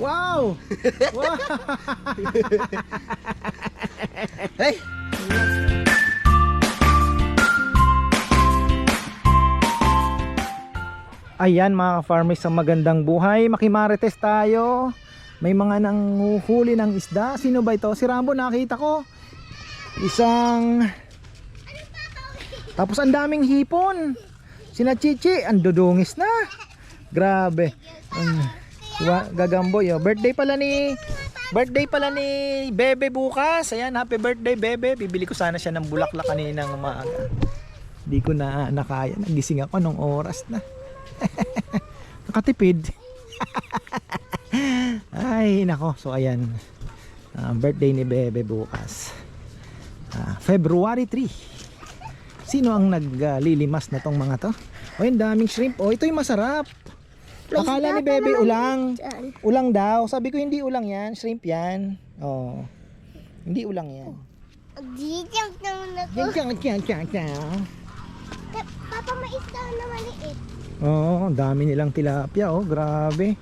Wow! wow! Hey! Ayan mga ka-farmers sa magandang buhay. Makimarites tayo. May mga nanguhuli ng isda. Sino ba ito? Si Rambo nakita ko. Isang... Tapos ang daming hipon. Sina Chichi, ang dudungis na. Grabe. Ang wa- gagamboy. Oh. Birthday pala ni... Birthday pala ni Bebe bukas. Ayan, happy birthday Bebe. Bibili ko sana siya ng bulaklak kaninang umaga. Hindi ko na nakaya. Nagising ako nung oras na. Nakatipid. Ay, nako. So, ayan. Ah, birthday ni Bebe bukas. Ah, February 3. Sino ang naglilimas na tong mga to? O, yung daming shrimp. O, ito yung masarap. Akala ni Bebe ulang. Ulang daw. Sabi ko hindi ulang yan. Shrimp yan. Oh. Hindi ulang yan. Di-jump naman ako. Yan, yan, yan. Papa, may isda na maliit. Oo, ang dami nilang tilapia. Oh, grabe.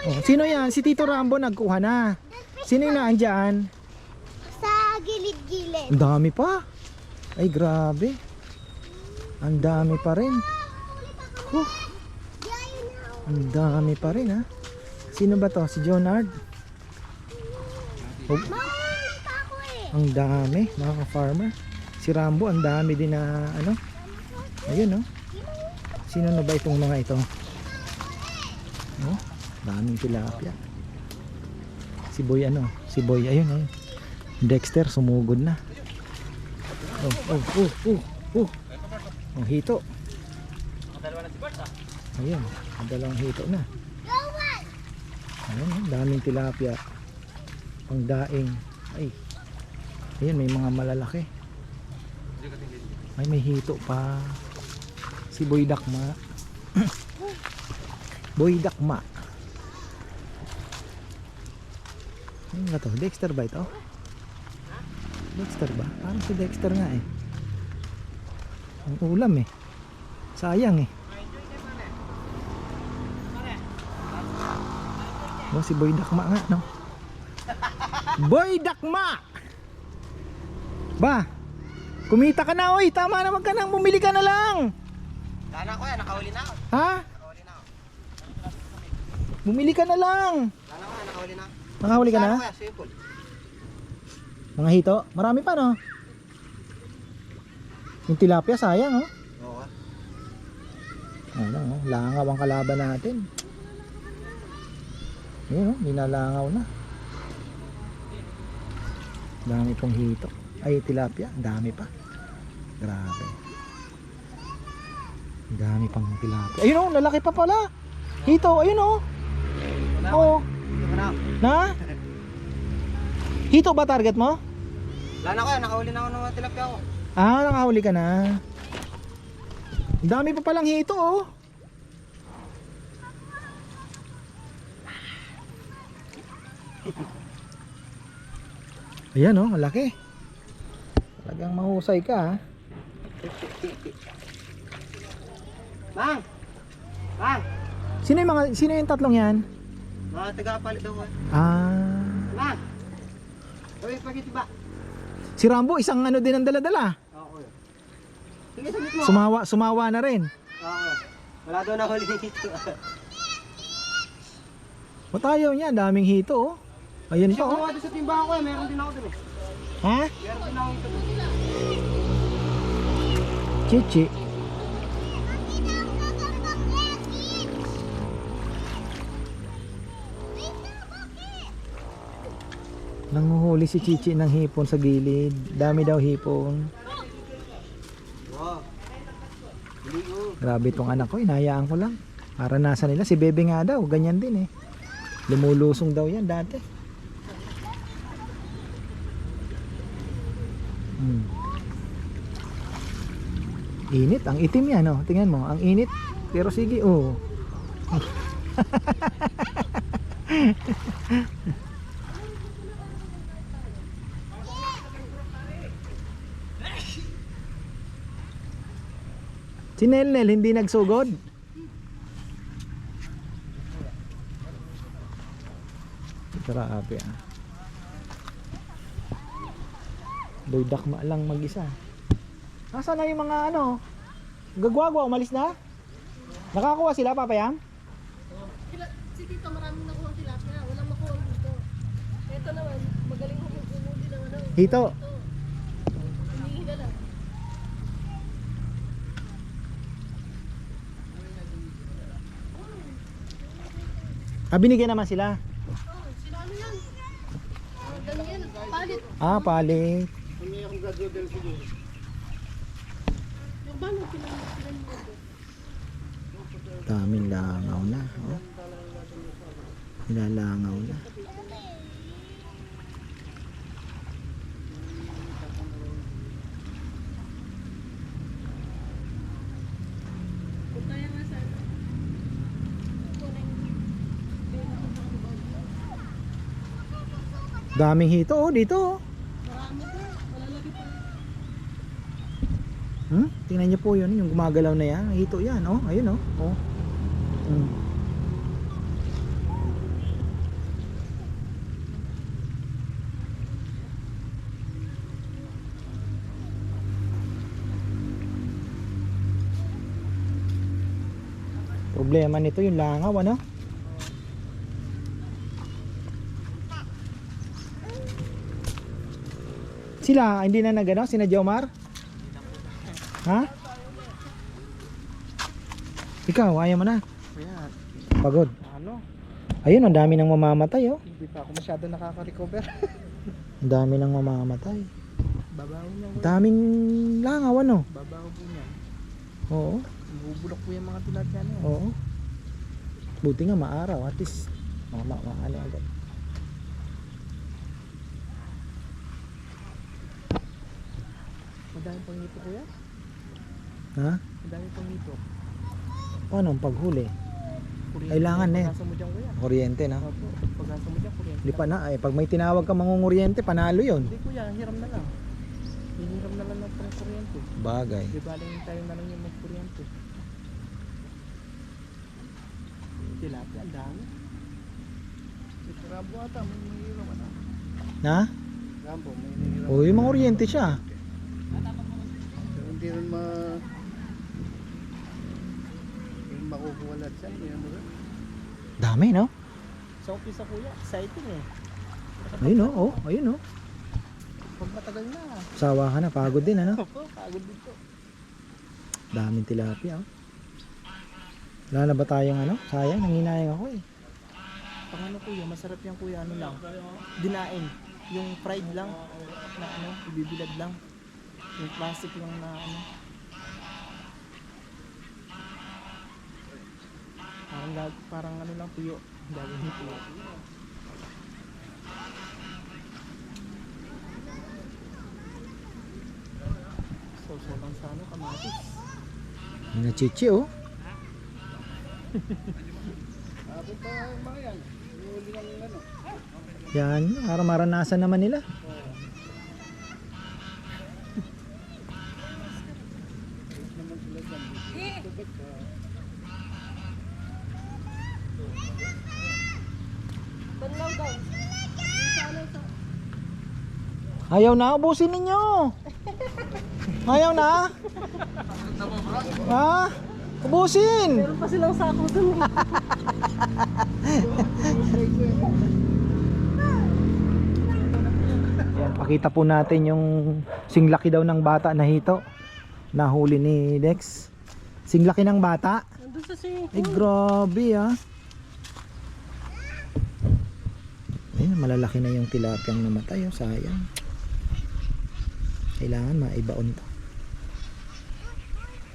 Oh, sino yan? Si Tito Rambo nagkuha na. Sino yung naandyan? sa gilid-gilid. Ang dami pa. Ay, grabe. Ang dami pa rin. Ako. Ang dami pa rin ha. Sino ba to? Si Jonard? Oh, eh. ang dami, mga ka-farmer. Si Rambo, ang dami din na ano. Ayun oh. Sino na ba itong mga ito? Oh, daming tilapia. Si Boy ano? Si Boy, ayun ayun. Dexter sumugod na. Oh, oh, oh, oh, oh. Oh, hito. Ayun, ang dalawang hito na. Ayun, oh, daming tilapia. Pang daing. Ay. Ayun, may mga malalaki. Ay, may hito pa. Si Boy Dakma. Boy Dakma. Ano nga to? Dexter ba ito? Dexter ba? Parang si Dexter nga eh. Ang ulam eh. Sayang eh. Oh, si Boy Dakma nga, no? Boy Dakma! Ba, kumita ka na, oy. Tama naman ka nang bumili ka na lang. Lana ko yan, nakahuli na ako. Ha? Nakahuli na ako. Bumili ka na lang. Lana ko yan, nakahuli na ako. Nakahuli ka na? Ko yan, pool. Mga hito, marami pa, no? Yung tilapia, sayang, oh. Oo. Ano, oh, langaw ang kalaban natin. Yun, oh, nilalangaw na. Dami pong hito. Ay, tilapia, dami pa. Grabe. Dami pang tilapia. Ayun, oh, lalaki pa pala. Hito, ayun, oh. Oh, Ito ko na na? Hito ba target mo? Lana ko yan, nakahuli na ako ng tilapia ko. Ah, nakahuli ka na. Dami pa palang hito, oh. Ayan, oh, malaki. Talagang mahusay ka, ha. Mang! Mang! Sino yung mga, sino yung tatlong yan? Mga tagapalit ako eh. Ah, Mang! Uy, spaghetti ba? si Rambo, isang ano din ang dala-dala. Oo. Sige, sabit mo. Sumawa, sumawa na rin. Oo. Wala daw na huli dito. Ba't ayaw niya? Daming hito, oh. Siya pa, oh. sa timbahan ko eh, meron din ako dun eh. Ha? Meron din ako ito. Chichi. Nanguhuli si Chichi ng hipon sa gilid. Dami daw hipon. Grabe tong anak ko, inayaan ko lang. Para nasa nila, si Bebe nga daw, ganyan din eh. Lumulusong daw yan dati. Init, ang itim yan, oh. Tingnan mo, ang init. Pero sige, oh. Si Nelnel hindi nagsugod. Grabe ah. Boy dakma lang mag-isa. Nasaan na yung mga ano? Gagwagwa, umalis na? Nakakuha sila, papayam? Si Tito maraming nakuha tilapia. Walang makuha dito. Ito naman, magaling ko kumuli ng ano. Hito. Hinihingi na lang. Ah, binigyan naman sila. Oh, sino ano yan? Oh, Daniel, palit. Ah, palit. Yung bano, pinang pinang mo. Daming langaw na. Oh. Nilalangaw na. Ano. Daming hito oh, dito oh. Marami pa. Malalaki pa. Hmm? Tingnan niyo po yun, yung gumagalaw na yan. Hito yan, oh. Ayun, oh. oh. Hmm. Problema nito yung langaw, ano? Sila, hindi na nagano, sina Jomar? Ha? Ikaw, ayaw mo na. Ayan. Pagod. Ano? Ayun, ang dami nang mamamatay, oh. Hindi pa ako masyado nakaka-recover. Ang dami nang mamamatay. Babaw niya. Ang daming langaw, ano? Babaw po niya. Oo, Bubulok po yung mga tilapia niya. oo. Buti nga maaraw, at least mama, maano agad. Madami pang ngito kuya. Ha? Madami pang ngito. Paano ang paghuli? Kuryente. Kailangan eh. Pagkasa mo dyan kuya. Kuryente na. Opo. Pagkasa mo dyan kuryente. Hindi pa na, eh. Pag may tinawag ka mangunguryente, panalo yon. Hindi kuya, hiram na lang. Hihiram na lang ng pang kuryente. Bagay. Di baling tayo na lang yung magkuryente. Tilapia, ang dami. Ito Rambo ata, may nangihiram ano. Na? Rambo, may nangihiram. O, yung mga kuryente siya. Pero hindi rin ma... Hindi makukuha lahat siya. Ano rin. Dami, no? Sa umpisa kuya, exciting eh. Ayun, oh. oh. Ayun, oh. Pag matagal na. Sawa ka na, pagod din, ano? Opo, pagod dito. Daming tilapia, oh. Wala na ba tayong ano? Sayang, nanginayang ako eh. Pang ano kuya, masarap yan kuya, ano lang. Dinain. Yung fried lang. Na ano, ibibilad lang. Yung plastic lang na ano. Parang, parang ano lang tuyo. Gagawin tuyo. So, so lang sa ano, kamatis. Nachichi, oh. Abot pa yung mga yan. Ano. Yan, para maranasan naman nila. Ayaw na, ubusin ninyo. Ayaw na. Ha? Ubusin. Meron pa silang sako dun. Yan, pakita po natin yung singlaki daw ng bata na hito. Nahuli ni Dex. Singlaki ng bata. Nandun sa swimming pool. grabe ah. Ayun, malalaki na yung tilapiyang namatay. Oh, sayang. Kailangan maibaon to.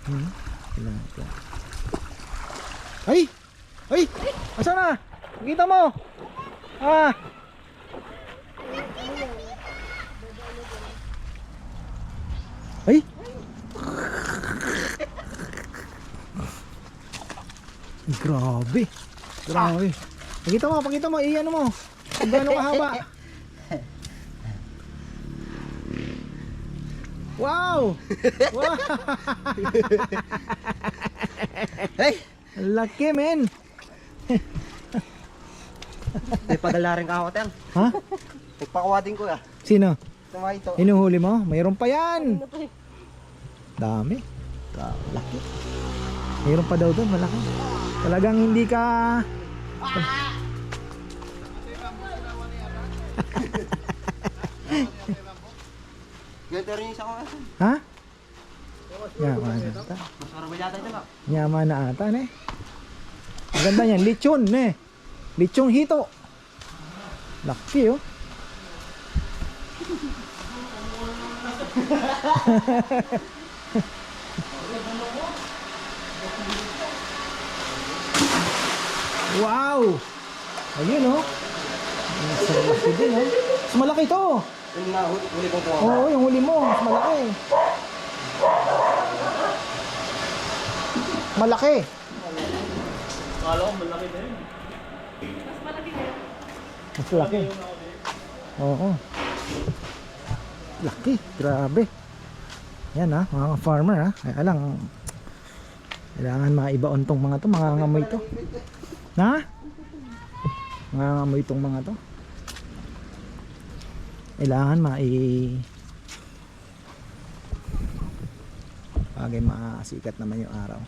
Hmm, tilapia. Ay! Ay! Asa na? Kita mo? Ah! Ay! Grabe. Grabe. Pakita mo, pakita mo, iyan mo. Gaano kahaba. Wow! Wow! Hey! Laki, men. May padala rin ka ako, Teng. Ha? Nagpakawating ko ah. Sino? Tama ito. Hinuhuli mo? Mayroon pa yan. Dami. Ka- Laki. Mayroon pa daw doon, malaki. Talagang hindi ka... Ganito isa ko. ah. Ha? Yaman na ata. Mas marami yata ito ba? Yaman na ata, ne. Ang ganda niyan. Lechon, ne. Lechon hito. Laki, oh. wow! Ayun, oh. Ang sarap din, oh. Mas malaki to. Yung na, huli kong kuha. Oo, yung huli mo, mas malaki. Malaki. Mas laki. Oo. Laki, grabe. Yan ha, mga farmer ha. Kaya lang, kailangan maibaon tong mga to, mga ngamoy to. Na? Mga ngamoy tong mga to. Kailangan mai bagay maasikat naman yung araw.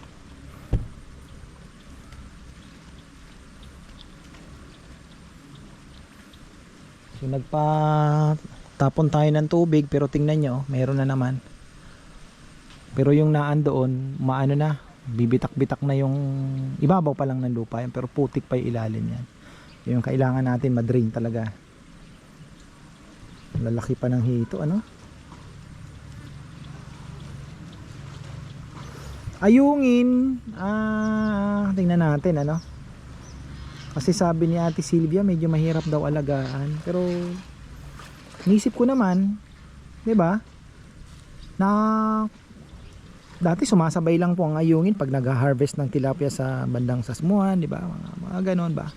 So nagpa tapon tayo ng tubig pero tingnan nyo, mayroon na naman. Pero yung naan doon, maano na, bibitak-bitak na yung ibabaw pa lang ng lupa yan, pero putik pa yung ilalim yan. Yung kailangan natin madrain talaga. Lalaki pa ng hito, ano? Ayungin, ah, tingnan natin, ano? Kasi sabi ni Ate Silvia, medyo mahirap daw alagaan. Pero, nisip ko naman, 'di ba? Na dati sumasabay lang po ang ayungin pag nag-harvest ng tilapia sa bandang sasmuan, 'di ba? Mga, mga ganon ba?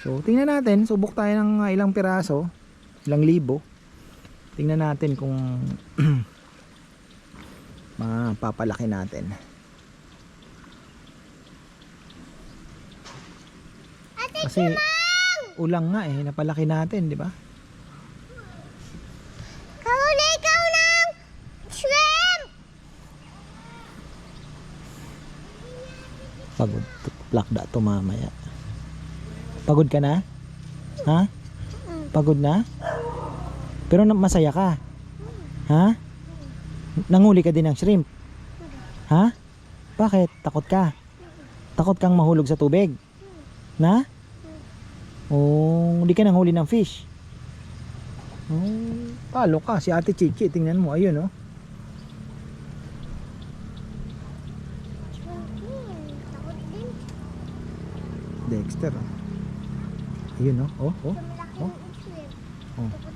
So, tingnan natin, subok tayo ng ilang piraso, ilang libo. Tingnan natin kung mapapalaki natin. Kasi ulang nga eh, napalaki natin, di ba? Kahuli ikaw ng shrimp! Pagod. Plakda to mamaya. Pagod ka na? Ha? Pagod na? Pero masaya ka? Ha? Nanguli ka din ng shrimp? Ha? Bakit? Takot ka? Takot kang mahulog sa tubig? Na? Oh, hindi ka nanghuli ng fish. Oh, talo ka. Si Ate Chichi, tingnan mo. Ayun, oh. Dexter. oh. Ayun, oh. Oh, oh. Oh. Oh.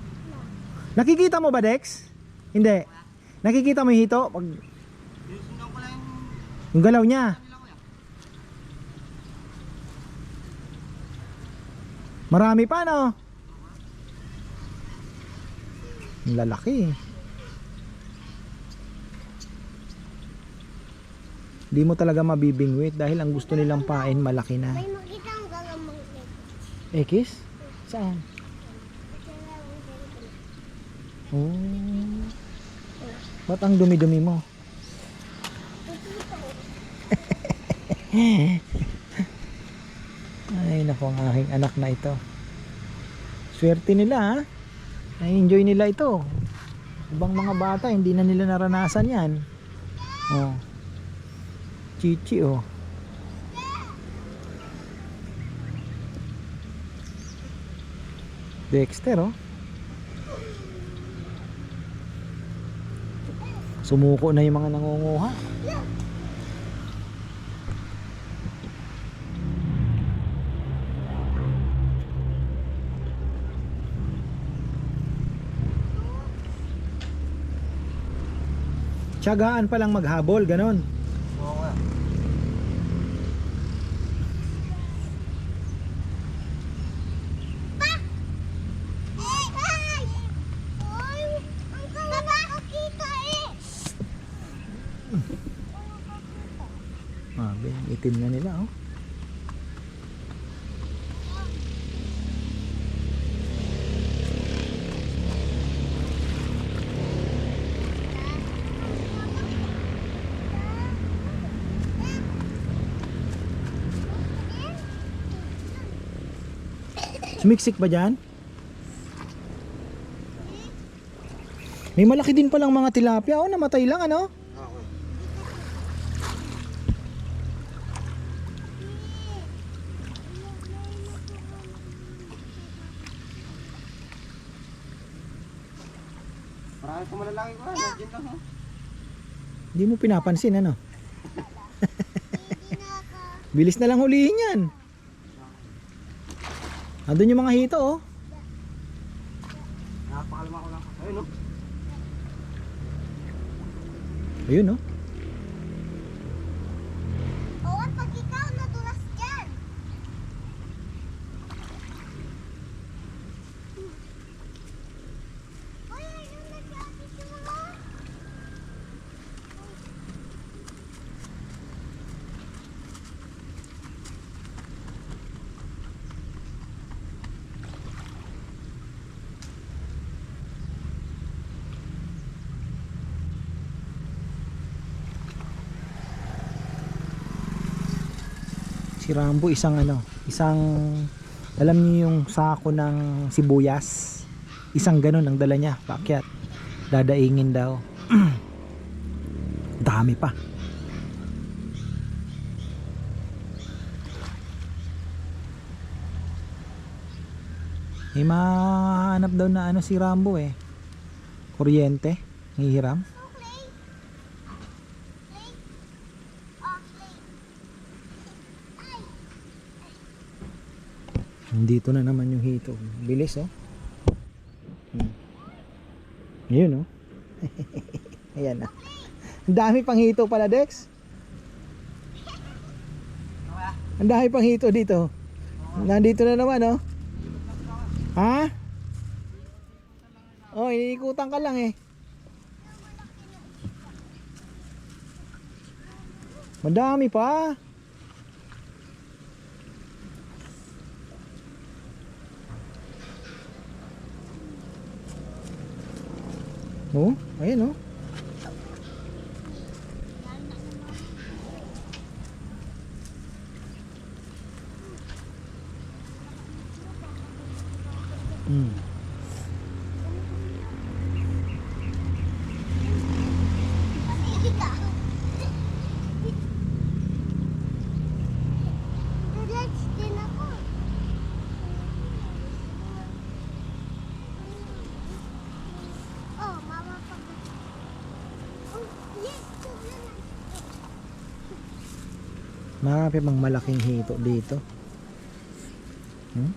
Nakikita mo ba, Dex? Hindi. Nakikita mo yung hito? Pag... Yung galaw niya. Marami pa, no? Ang lalaki. Hindi mo talaga mabibingwit dahil ang gusto nilang pain malaki na. May makita ang gagamang Ekis? Saan? Oh. Ba't ang dumi-dumi mo? Ay, naku ang aking anak na ito. Swerte nila ha. Na-enjoy nila ito. Ibang mga bata, hindi na nila naranasan yan. Oh. Chichi oh. Dexter oh. Sumuko na yung mga nangunguha. Tiyagaan pa lang maghabol, ganon. itim na nila oh Sumiksik ba dyan? May malaki din palang mga tilapia. Oh, namatay lang ano? Pa malalaki ko. Nandiyan lang ha. Hindi mo pinapansin ano? Bilis na lang hulihin yan. Andun yung mga hito oh. Napakalma ko lang. Ayun oh. Ayun oh. Si Rambo isang ano, isang alam niyo yung sako ng sibuyas. Isang ganun ang dala niya, paakyat. Dadaingin daw. Dami pa. May mahanap daw na ano si Rambo eh. Kuryente, hihiram. Oh, play. Play. Oh, play. Nandito na naman yung hito. Bilis oh. Hmm. Ayun oh. Ayan na. Ang dami pang hito pala Dex. Ang dami pang hito dito. Nandito na naman oh. Ha? Oh, iniikutan ka lang eh. Madami pa. Oh, ayan oh. Hmm. Sige ka. Relax din ako. Oh, mama pag... Oh, yes, tignan na. Marami pang malaking hito dito. Hmm?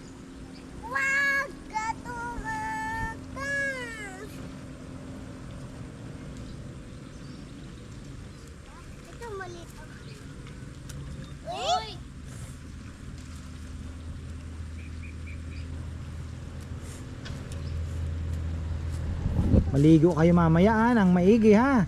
Maligo kayo mamaya ah, ng maigi ha.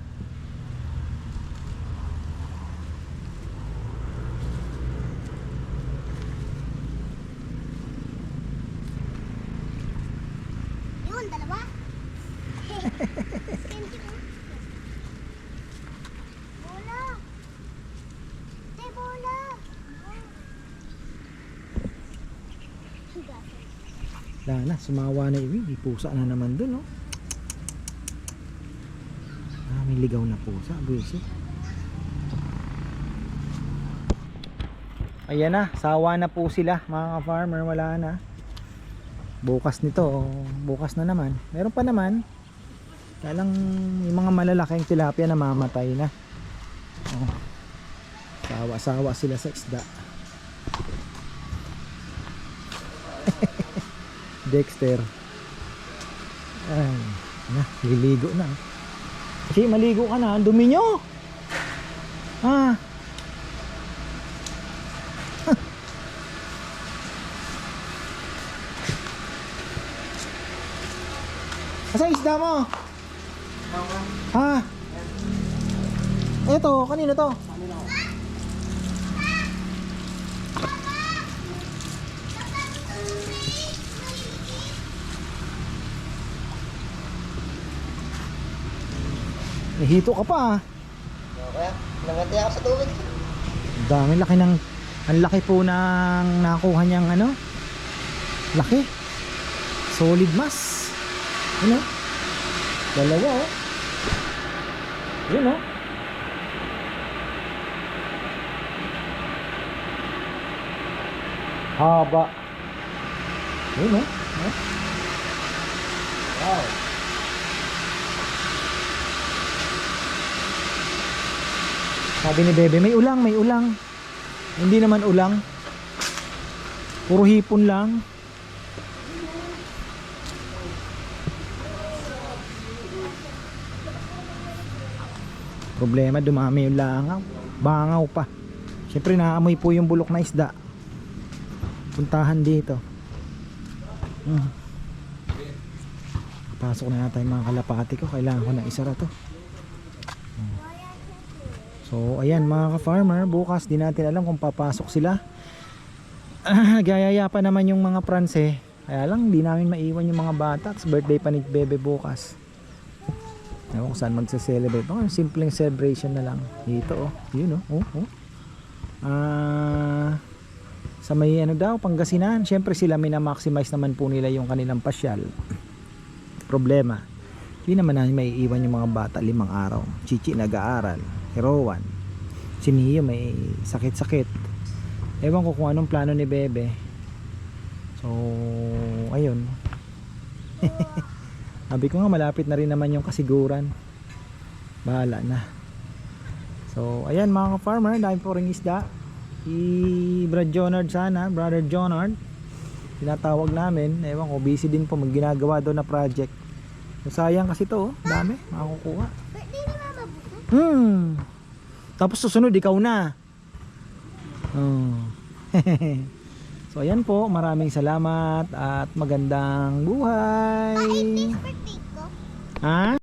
Yun, dalawa. Candy ko. Bola. Te, bola. Wala na, sumawa na iwi. May pusa na naman dun oh. Ah, may ligaw na pusa. Buwisit. Ayan na, sawa na po sila mga farmer wala na. Bukas nito, bukas na naman. Meron pa naman. Kaya lang yung mga malalaking tilapia namamatay na. Oh. Sawa-sawa sila sa isda. Dexter. Ay, na, liligo na. Kasi maligo ka na, ang dumi nyo. Ah. Asa isda mo? Ha? Ito, kanino to? Nahito ka pa ah. Okay. Nangati ako sa tubig. Dami laki ng ang laki po ng nakuha niyang ano Laki. Solid mas. Yun oh. Dalawa oh. Yun oh. Haba. Yun. Oh. Wow. Sabi ni Bebe, may ulang, may ulang. Hindi naman ulang. Puro hipon lang. Problema, dumami yung langaw. Bangaw pa. Siyempre, naamoy po yung bulok na isda. Puntahan dito. Hmm. Pasok na yata yung mga kalapati ko. Kailangan ko na isara to. So ayan mga ka-farmer, bukas di natin alam kung papasok sila. Ah, gayaya pa naman yung mga pranse. Kaya lang di namin maiwan yung mga bata. Kasi birthday pa ni Bebe bukas. Ewan ko saan magsa-celebrate. Oh, simpleng celebration na lang. Dito oh. Yun oh. oh, oh. Ah, sa may ano daw, Pangasinan. Siyempre sila minamaximize naman po nila yung kanilang pasyal. Problema. Hindi naman namin may iwan yung mga bata limang araw. Chichi nag-aaral. Herowan. Si Mio may sakit-sakit. Ewan ko kung anong plano ni Bebe. So, ayun. Sabi ko nga malapit na rin naman yung kasiguran. Bahala na. So, ayan mga ka-farmer, dahil po ring isda. Si Brad Jonard sana, Brother Jonard. Tinatawag namin. Ewan ko, busy din po. Magginagawa daw na project. Sayang kasi to, oh. dami. Makukuha. Birthday ni Mama bukas. Hmm. Tapos susunod ikaw na. Oh. so ayan po, maraming salamat at magandang buhay. Birthday ko. Ha?